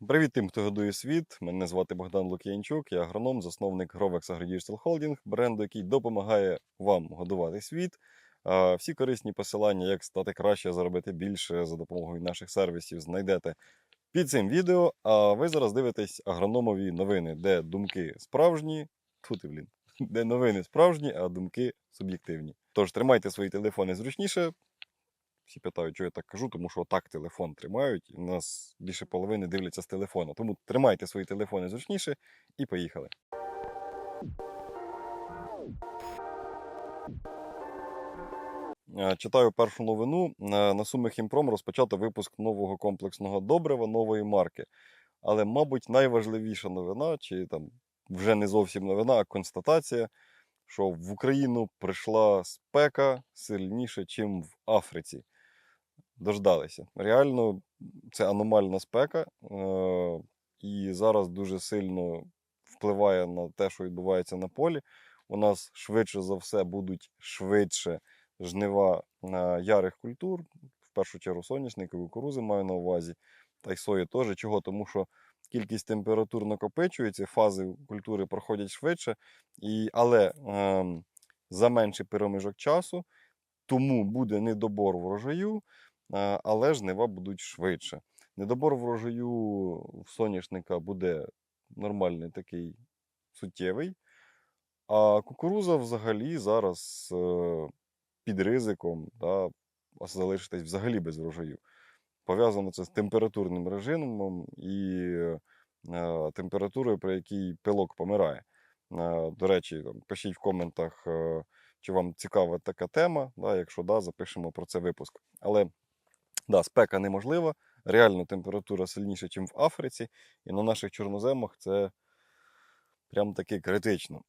Привіт тим, хто годує світ. Мене звати Богдан Лук'янчук, я агроном, засновник Grovex AgriDigital Holding, бренду, який допомагає вам годувати світ. Всі корисні посилання, як стати краще, заробити більше за допомогою наших сервісів, знайдете під цим відео. А ви зараз дивитесь агрономові новини, де думки справжні, тут блін, де новини справжні, а думки суб'єктивні. Тож тримайте свої телефони зручніше, всі питають, що я так кажу, тому що так телефон тримають. і У нас більше половини дивляться з телефона. Тому тримайте свої телефони зручніше і поїхали. Е, Читаю першу новину. На на Суми Хімпром розпочато випуск нового комплексного добрива нової марки. Але, мабуть, найважливіша новина, чи там вже не зовсім новина, а констатація, що в Україну прийшла спека сильніше, ніж в Африці дождалися. Реально, це аномальна спека, е- і зараз дуже сильно впливає на те, що відбувається на полі. У нас швидше за все будуть швидше жнива на ярих культур, в першу чергу соняшники, кукурузи маю на увазі, та й сої теж. Чого? Тому що кількість температур накопичується, фази культури проходять швидше, і, але е- за менший проміжок часу, тому буде недобор врожаю. Але жнива будуть швидше. Недобор врожаю в соняшника буде нормальний такий суттєвий. А кукуруза взагалі зараз е, під ризиком да, залишитись взагалі без врожаю. Пов'язано це з температурним режимом і е, температурою, при якій пилок помирає. До речі, пишіть в коментах, е, чи вам цікава така тема. Да, якщо да, запишемо про це випуск. Але Да, спека неможлива. Реально температура сильніша, ніж в Африці, і на наших чорноземах це прям таки критично.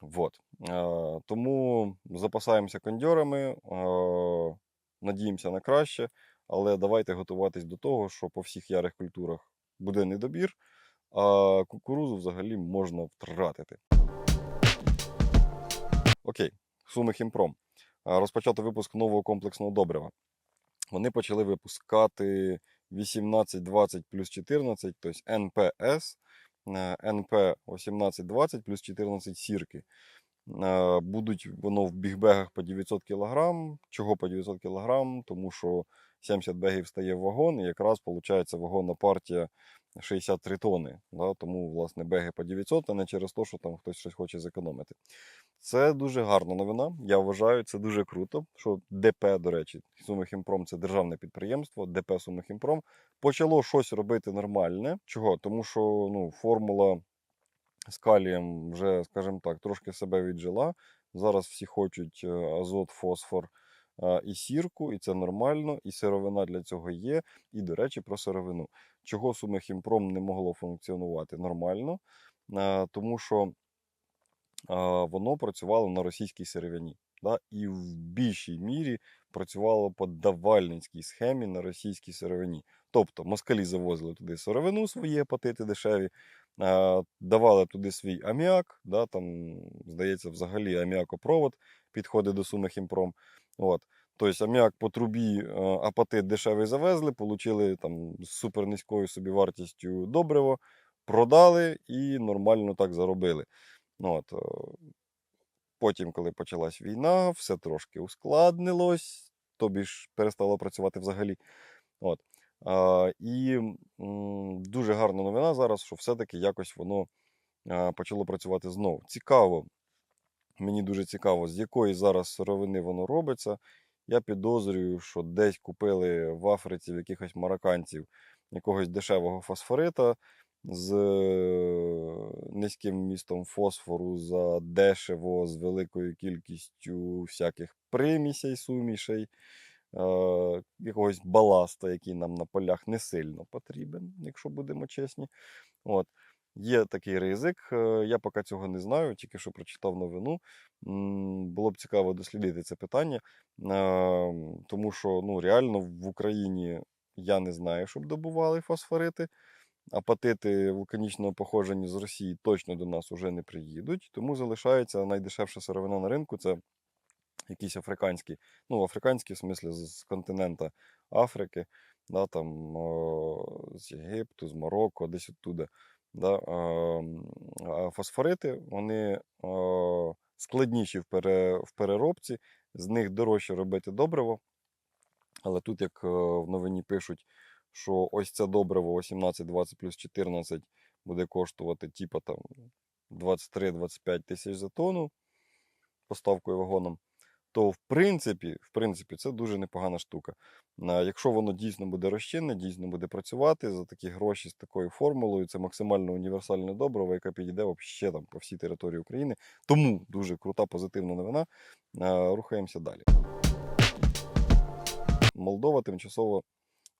вот. е, тому запасаємося кондьорами, е, надіємося на краще, але давайте готуватись до того, що по всіх ярих культурах буде недобір, а кукурузу взагалі можна втратити. Окей, Суми Хімпром. Розпочато випуск нового комплексного добрива вони почали випускати 18, 20 плюс 14, тобто НПС, НП 18, 20 плюс 14 сірки. Е, Будуть воно в бігбегах по 900 кг. Чого по 900 кг? Тому що 70 бегів стає в вагон, і якраз виходить вагонна партія 63 тони. Да? Тому, власне, беги по 900, а не через те, що там хтось щось хоче зекономити. Це дуже гарна новина. Я вважаю, це дуже круто. Що ДП, до речі, Сумихімпром це державне підприємство, ДП Сумихімпром почало щось робити нормальне. Чого? Тому що ну, формула з калієм вже, скажімо так, трошки себе віджила. Зараз всі хочуть е, азот, фосфор е, і сірку, і це нормально, і сировина для цього є. І, до речі, про сировину. Чого Сумихімпром не могло функціонувати нормально, Е, тому що воно працювало на російській сировині. Да? І в більшій мірі працювало по давальницькій схемі на російській сировині. Тобто москалі завозили туди сировину, свої апатити дешеві, давали туди свій аміак, да? там, здається, взагалі аміакопровод підходить до суми хімпром. От. Тобто аміак по трубі апатит дешевий завезли, отримали з супернизькою собівартістю добриво, продали і нормально так заробили. Ну, от, е, Потім, коли почалась війна, все трошки ускладнилось, тобі ж перестало працювати взагалі. От. А, і м, дуже гарна новина зараз, що все-таки якось воно а, почало працювати знову. Цікаво, мені дуже цікаво, з якої зараз сировини воно робиться. Я підозрюю, що десь купили в Африці в якихось марокканців якогось дешевого фосфорита з е, низьким вмістом фосфору за дешево, з великою кількістю всяких примісей, сумішей, е, якогось баласта, який нам на полях не сильно потрібен, якщо будемо чесні. От. Є такий ризик. е, Я поки цього не знаю, тільки що прочитав новину. Було б цікаво дослідити це питання, тому що ну, реально в Україні я не знаю, щоб добували фосфорити. Апатити вулканічного походження з Росії точно до нас уже не приїдуть, тому залишається найдешевша сировина на ринку це якісь африканські, ну, африканські, в смислі, з континента Африки. да, там, о, з Єгипту, з Марокко, десь оттуда. Да, а фосфорити вони о, складніші в, пере, в переробці, з них дорожче робити добриво. Але тут, як в новині пишуть, що ось це добриво 18, 20 плюс 14 буде коштувати типа там 23-25 тисяч за тонну поставкою вагоном, то в принципі, в принципі це дуже непогана штука. Якщо воно дійсно буде розчинне, дійсно буде працювати за такі гроші з такою формулою, це максимально універсальне добриво, яке підійде вообще там по всій території України. Тому дуже крута позитивна новина. Рухаємося далі. Молдова тимчасово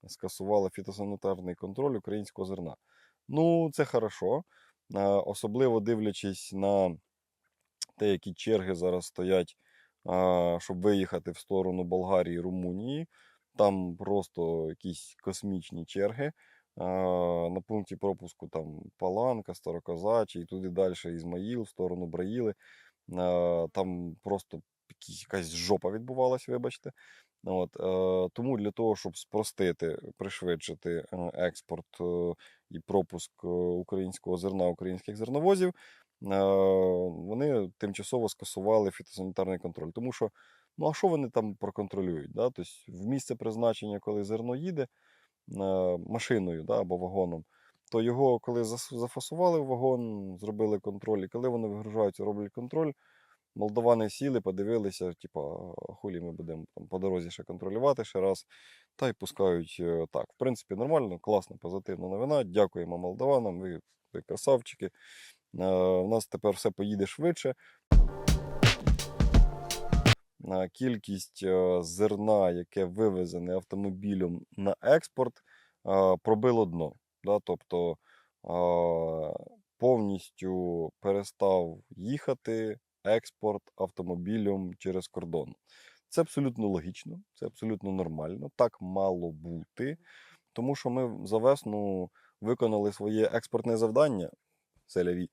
скасувала фітосанітарний контроль українського зерна. Ну, це хорошо. Особливо дивлячись на те, які черги зараз стоять, щоб виїхати в сторону Болгарії, Румунії. Там просто якісь космічні черги. На пункті пропуску там Паланка, Староказачі і туди далі Ізмаїл, в сторону Браїли. Там просто якась жопа відбувалась, вибачте. От, е, тому для того, щоб спростити, пришвидшити е, експорт е, і пропуск українського зерна українських зерновозів, вони тимчасово скасували фітосанітарний контроль. Тому що, ну а що вони там проконтролюють? Да? Тобто в місце призначення, коли зерно їде машиною да, або вагоном, то його, коли зафасували в вагон, зробили контроль, і коли вони вигружаються, роблять контроль. Молдовани сіли, подивилися, типа, «А хулі ми будемо там по дорозі ще контролювати ще раз. Та й пускають е, так. В принципі, нормально, класна, позитивна новина. Дякуємо молдаванам, ви, ви красавчики. Е, У нас тепер все поїде швидше. Е, Кількість е, зерна, яке вивезене автомобілем на експорт, е, пробило дно. Тобто е, повністю перестав їхати експорт автомобілем через кордон. Це абсолютно логічно, це абсолютно нормально. Так мало бути, тому що ми за весну виконали своє експортне завдання селяві.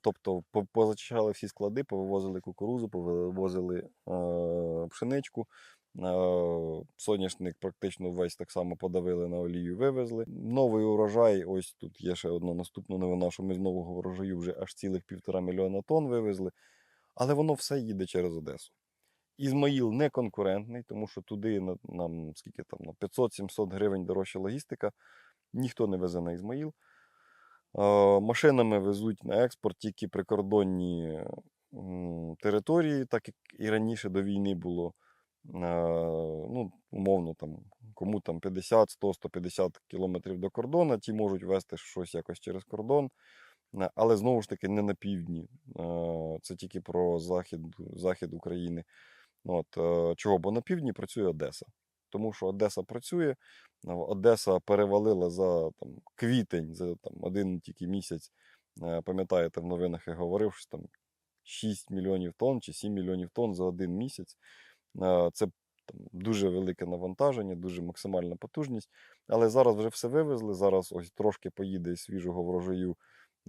Тобто по- позачищали всі склади, повивозили кукурузу, повивозили пшеничку. Е, Соняшник практично весь так само подавили на олію, вивезли. Новий урожай. Ось тут є ще одна наступна новина, що ми з нового врожаю вже аж цілих півтора мільйона тонн вивезли. Але воно все їде через Одесу. Ізмаїл не конкурентний, тому що туди нам скільки там на 500-700 гривень дорожча логістика. Ніхто не везе на Ізмаїл. Е, Машинами везуть на експорт тільки прикордонні території, так як і раніше до війни було. Е, Ну, умовно, там, кому там 50, 100, 150 кілометрів до кордону, ті можуть вести щось якось через кордон. Е, Але знову ж таки не на півдні. Е, Це тільки про захід, захід України. От, чого? Бо на півдні працює Одеса. Тому що Одеса працює, Одеса перевалила за там, квітень, за там, один тільки місяць. Пам'ятаєте, в новинах я говорив, що там 6 мільйонів тонн чи 7 мільйонів тонн за один місяць. Е, Це там, дуже велике навантаження, дуже максимальна потужність. Але зараз вже все вивезли. Зараз ось трошки поїде свіжого врожаю,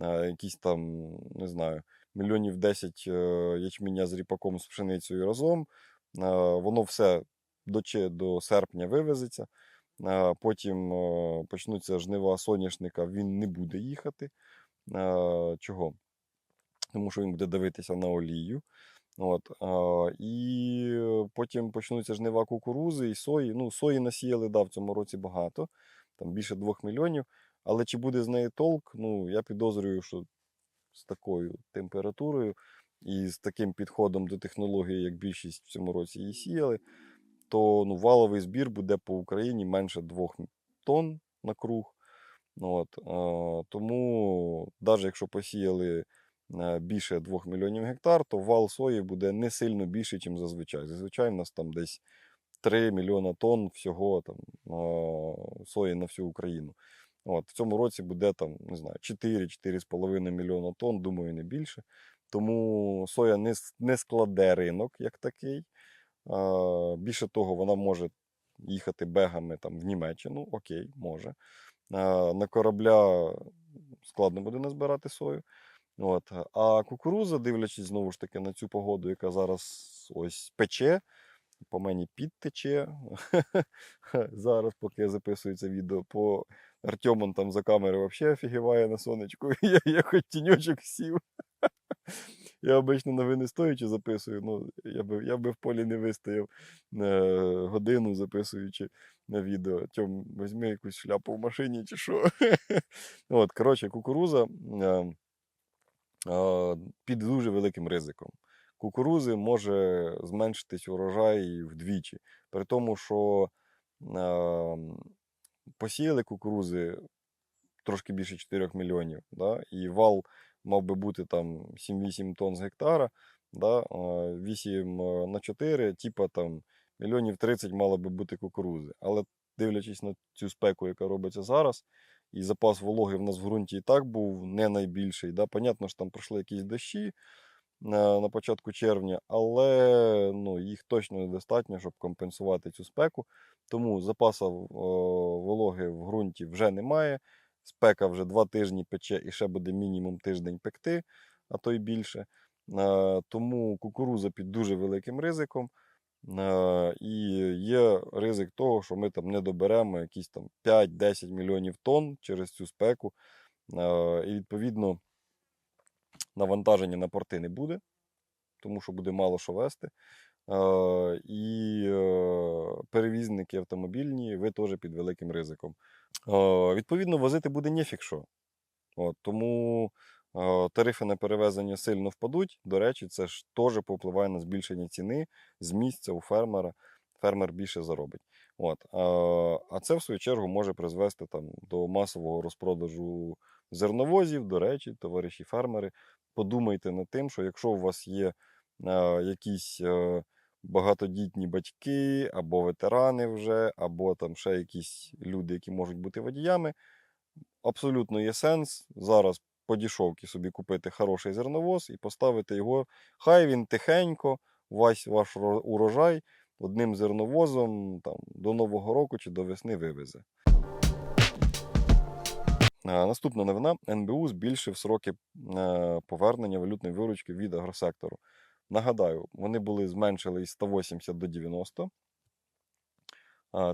е, якісь там, не знаю, мільйонів 10 е, ячменя з ріпаком з пшеницею разом. Воно все до, до серпня вивезеться. Потім почнуться жнива соняшника, він не буде їхати. Чого? Тому що він буде дивитися на олію. От, і потім почнуться жнива кукурузи і сої. Ну, сої насіяли да, в цьому році багато, там більше 2 мільйонів. Але чи буде з неї толк? Ну, я підозрюю, що з такою температурою і з таким підходом до технології, як більшість в цьому році її сіяли, то ну, валовий збір буде по Україні менше 2 тонн на круг. Ну, От, е, тому, навіть якщо посіяли більше 2 мільйонів гектар, то вал сої буде не сильно більший, ніж зазвичай. Зазвичай в нас там десь 3 мільйона тонн всього там, е, сої на всю Україну. От, в цьому році буде там, не знаю, 4-4,5 мільйона тонн, думаю, не більше. Тому соя не, не складе ринок як такий. Е, більше того, вона може їхати бегами там, в Німеччину, окей, може. Е, на корабля складно буде назбирати сою. От. А кукуруза, дивлячись знову ж таки на цю погоду, яка зараз ось пече, по мені підтече. Зараз, поки я записую це відео, по Артемон там за камерою взагалі офігіває на сонечку. Я, я хоч тіньочок сів. Я обично новини стоячи записую, ну я би, я би в полі не вистояв е, годину записуючи на відео. Тьом, візьми якусь шляпу в машині чи що. От, коротше, кукуруза е, е, під дуже великим ризиком. Кукурузи може зменшитись урожай вдвічі. При тому, що е, посіяли кукурузи трошки більше 4 мільйонів, да? і вал мав би бути там 7-8 тонн з гектара, да? 8 на 4, типа там мільйонів 30 мало би бути кукурузи. Але дивлячись на цю спеку, яка робиться зараз, і запас вологи в нас в ґрунті і так був не найбільший. Да? Понятно, що там пройшли якісь дощі на, на початку червня, але ну, їх точно недостатньо, щоб компенсувати цю спеку. Тому запасу е, вологи в ґрунті вже немає. Спека вже два тижні пече і ще буде мінімум тиждень пекти, а то й більше. Е, Тому кукуруза під дуже великим ризиком. Е, І є ризик того, що ми там не доберемо якісь там 5-10 мільйонів тонн через цю спеку. Е, І відповідно навантаження на порти не буде, тому що буде мало що вести. Е, І перевізники автомобільні, ви теж під великим ризиком. Відповідно, возити буде нефік що. Тому тарифи на перевезення сильно впадуть. До речі, це ж теж попливає на збільшення ціни з місця у фермера. Фермер більше заробить. От, е, а це, в свою чергу, може призвести там, до масового розпродажу зерновозів. До речі, товариші фермери, подумайте над тим, що якщо у вас є е, якісь е, багатодітні батьки, або ветерани вже, або там ще якісь люди, які можуть бути водіями, абсолютно є сенс зараз по дішовці собі купити хороший зерновоз і поставити його. Хай він тихенько, весь ваш урожай одним зерновозом там, до Нового року чи до весни вивезе. Наступна новина: НБУ збільшив сроки е, повернення валютної виручки від агросектору. Нагадаю, вони були зменшили із 180 до 90.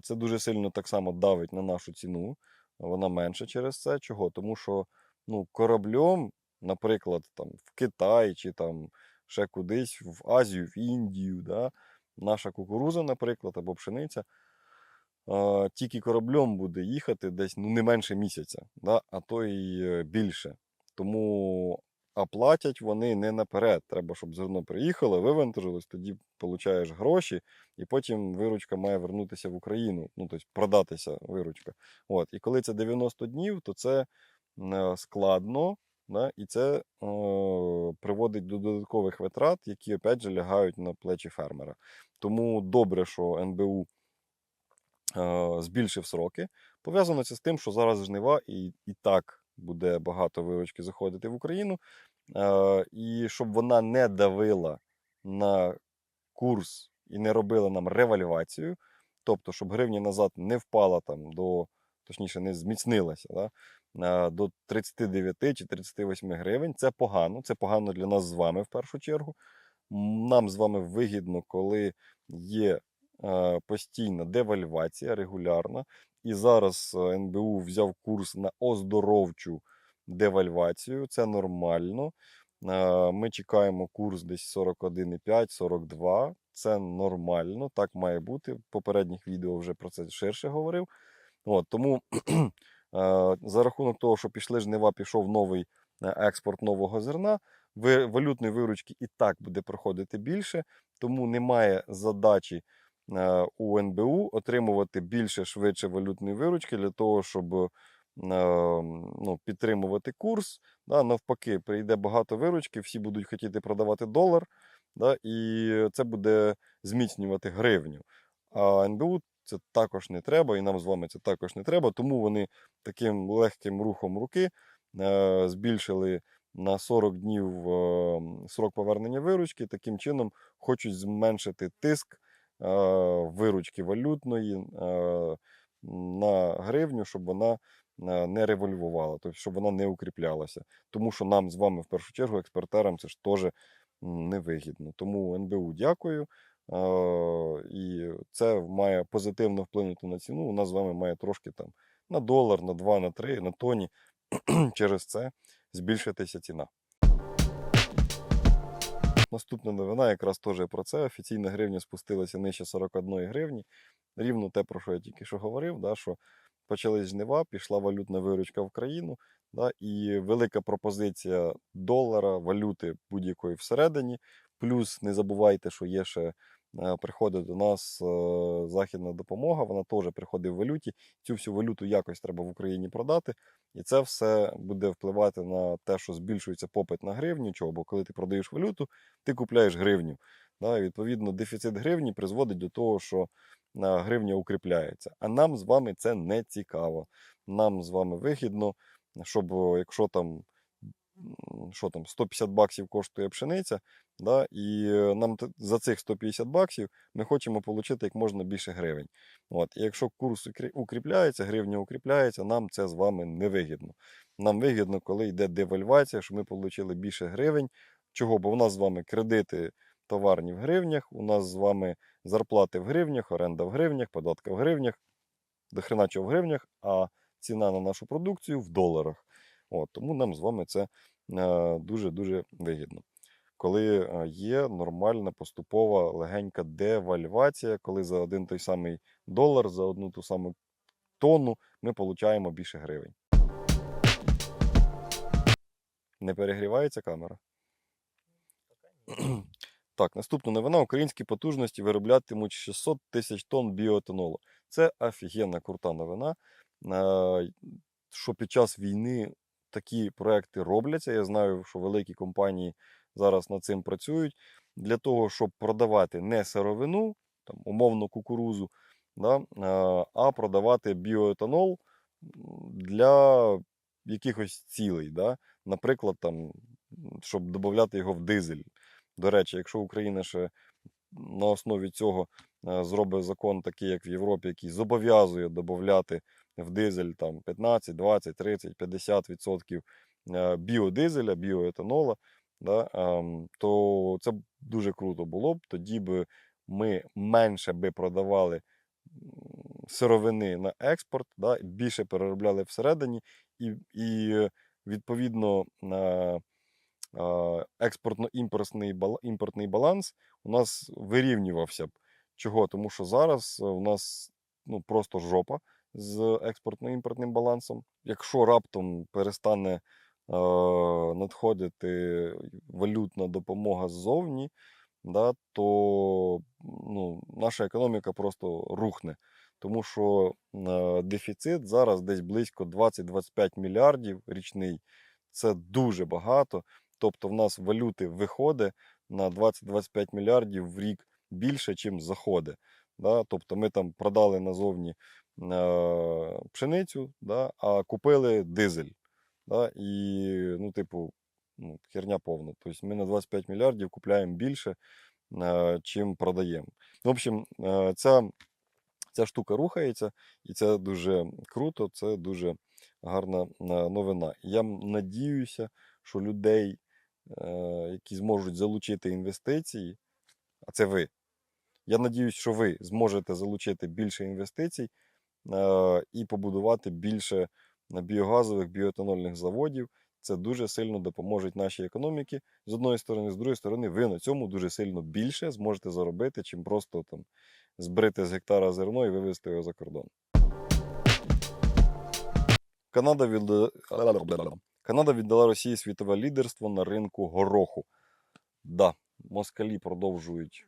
Це дуже сильно так само давить на нашу ціну. Вона менша через це. Чого? Тому що ну, кораблем, наприклад, там, в Китай чи там ще кудись, в Азію, в Індію, да, наша кукуруза, наприклад, або пшениця, а, тільки кораблем буде їхати десь ну, не менше місяця, да, а то і е, більше. Тому а платять вони не наперед. Треба, щоб зерно приїхало, вивантажилось, тоді получаєш гроші, і потім виручка має вернутися в Україну, ну тобто продатися виручка. От. І коли це 90 днів, то це е, складно, да, і це е, приводить до додаткових витрат, які опять же лягають на плечі фермера. Тому добре, що НБУ е, збільшив сроки. Пов'язано це з тим, що зараз жнива і, і так буде багато виручки заходити в Україну. Е, і щоб вона не давила на курс і не робила нам ревальвацію, тобто, щоб гривня назад не впала там до, точніше, не зміцнилася да, е, до 39 чи 38 гривень. Це погано. Це погано для нас з вами в першу чергу. Нам з вами вигідно, коли є е, постійна девальвація регулярна. І зараз е, НБУ взяв курс на оздоровчу девальвацію. Це нормально. Е, Ми чекаємо курс десь 41,5-42. Це нормально, так має бути. В попередніх відео вже про це ширше говорив. От, тому е, за рахунок того, що пішли жнива, пішов новий е, експорт нового зерна, валютної виручки і так буде проходити більше, тому немає задачі е, у НБУ отримувати більше швидше валютної виручки для того, щоб е, ну, підтримувати курс. Да, навпаки, прийде багато виручки, всі будуть хотіти продавати долар, да, і це буде зміцнювати гривню. А НБУ це також не треба, і нам з вами це також не треба. Тому вони таким легким рухом руки е, збільшили на 40 днів е, срок повернення виручки. Таким чином хочуть зменшити тиск е, виручки валютної е, на гривню, щоб вона е, не револьвувала, тобто щоб вона не укріплялася. Тому що нам з вами в першу чергу, експортерам, це ж теж невигідно. Тому НБУ дякую. І це має позитивно вплинути на ціну. У нас з вами має трошки там на долар, на 2, на 3, на тоні. Через це збільшитися ціна. Наступна новина якраз теж про це. Офіційна гривня спустилася нижче 41 гривні. Рівно те, про що я тільки що говорив, да, що почались жнива, пішла валютна виручка в країну, да, і велика пропозиція долара, валюти будь-якої всередині. Плюс не забувайте, що є ще приходить до нас е, західна допомога, вона теж приходить в валюті. Цю всю валюту якось треба в Україні продати. І це все буде впливати на те, що збільшується попит на гривню. Чого? Бо коли ти продаєш валюту, ти купляєш гривню. Да, відповідно, дефіцит гривні призводить до того, що гривня укріпляється. А нам з вами це не цікаво. Нам з вами вигідно, щоб якщо там, що там 150 баксів коштує пшениця, да, і е, нам за цих 150 баксів ми хочемо отримати як можна більше гривень. От, і якщо курс укріпляється, гривня укріпляється, нам це з вами не вигідно. Нам вигідно, коли йде девальвація, щоб ми отримали більше гривень. Чого? Бо в нас з вами кредити товарні в гривнях, у нас з вами зарплати в гривнях, оренда в гривнях, податки в гривнях, дохрена чого в гривнях, а ціна на нашу продукцію в доларах. От, тому нам з вами це дуже-дуже вигідно. Коли е, є нормальна поступова легенька девальвація, коли за один той самий долар, за одну ту саму тонну ми получаємо більше гривень. Не перегрівається камера? Так, наступна новина. Українські потужності вироблятимуть 600 тисяч тонн біоетанолу. Це офігенна крута новина. Е, Що під час війни такі проекти робляться. Я знаю, що великі компанії зараз над цим працюють для того, щоб продавати не сировину, там, умовно кукурузу, да, е, а продавати біоетанол для якихось цілей. Да? Наприклад, там, щоб додати його в дизель. До речі, якщо Україна ще на основі цього зробить закон такий, як в Європі, який зобов'язує додати в дизель там 15, 20, 30, 50 відсотків е, біодизеля, біоетанола, да, ем, то це дуже круто було б. Тоді б ми менше би продавали сировини на експорт, да, більше переробляли всередині, і, і е, відповідно експортно-імпортний імпортний баланс у нас вирівнювався б. Чого? Тому що зараз е, у нас ну, просто жопа з експортно-імпортним балансом. Якщо раптом перестане е, надходити валютна допомога ззовні, да, то ну, наша економіка просто рухне. Тому що е, дефіцит зараз десь близько 20-25 мільярдів річний. Це дуже багато. Тобто в нас валюти виходить на 20-25 мільярдів в рік більше, чим заходить. Да? Тобто ми там продали назовні е, пшеницю, да? а купили дизель. Да? І, ну, типу, ну, херня повна. Тобто ми на 25 мільярдів купляємо більше, е, чим продаємо. В общем, е, ця, ця штука рухається, і це дуже круто, це дуже гарна е, новина. Я надіюся, що людей, е, які зможуть залучити інвестиції, а це ви. Я надіюсь, що ви зможете залучити більше інвестицій е, і побудувати більше біогазових біоетанольних заводів. Це дуже сильно допоможе нашій економіці. З одної сторони, з другої сторони, ви на цьому дуже сильно більше зможете заробити, чим просто там збрити з гектара зерно і вивезти його за кордон. Канада віддала, Канада віддала Росії світове лідерство на ринку гороху. Да, москалі продовжують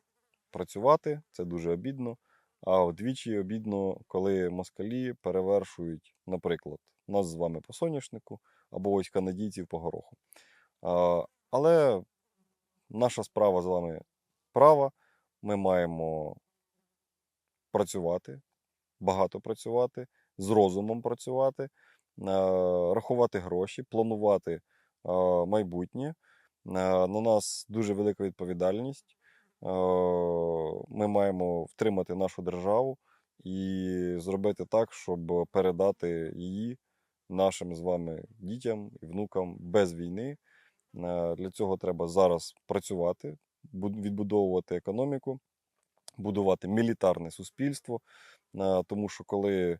працювати, це дуже обідно. А вдвічі обідно, коли москалі перевершують, наприклад, нас з вами по соняшнику або ось канадійців по гороху. Але наша справа з вами права. Ми маємо працювати, багато працювати, з розумом працювати, е, рахувати гроші, планувати е, майбутнє. Е, На нас дуже велика відповідальність. Е, Ми маємо втримати нашу державу і зробити так, щоб передати її нашим з вами дітям і внукам без війни. Е, Для цього треба зараз працювати, відбудовувати економіку, будувати мілітарне суспільство, е, тому що коли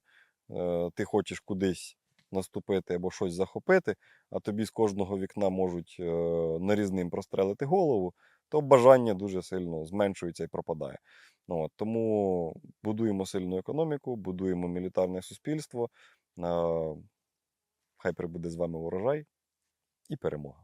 ти хочеш кудись наступити або щось захопити, а тобі з кожного вікна можуть нарізним прострелити голову, то бажання дуже сильно зменшується і пропадає. Ну, от, тому будуємо сильну економіку, будуємо мілітарне суспільство. Хай прибуде з вами урожай і перемога.